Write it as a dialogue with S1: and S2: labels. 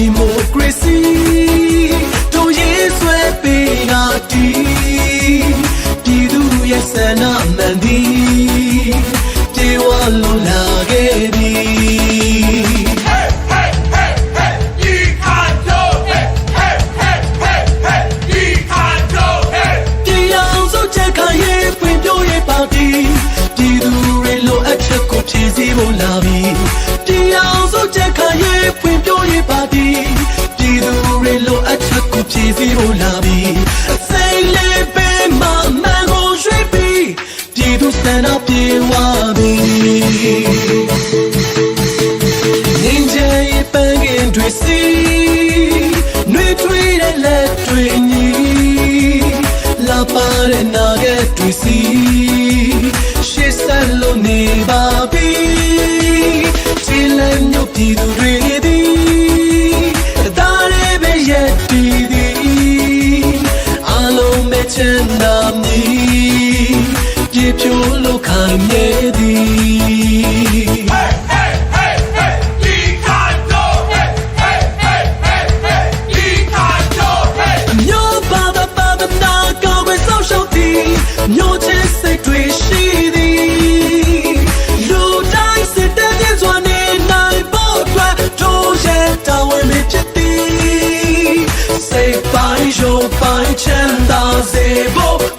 S1: ဒီမိုကရေစီတို့ရေးဆွဲပေးတာတီးပြည်သူရဲ့ဆန္ဒမှန်သည်ပြေဝလုံးလာခဲ့ပြီ
S2: Hey, hey, hey, hey, ye can't do it. Hey, hey, hey, hey, ye can't do it.
S1: တရားစုချက်ခံရေးဖွင့်ပြရေးပါတီပြည်သူတွေလိုအပ်ချက်ကိုဖြည့်ဆည်းဖို့လာပြီ ကိုဖြည့်ဆည်းဖို့လာပြီစိတ်လေးပင်မမန်ကိုရွှေ့ပြီးပြည်သူစံတော်ပြေဝပြီငင်းချင်ရပန်းကင်တွေစီနှွေထွေးတဲ့လက်တွေညီလာပါတဲ့နာခဲ့တွေစီရှေ့ဆက်လို့နေပါပြီ ချမ်းသာမည်ပြေဖြိုးလို့ခံရသည် Say fine, show Chen, chenda zebo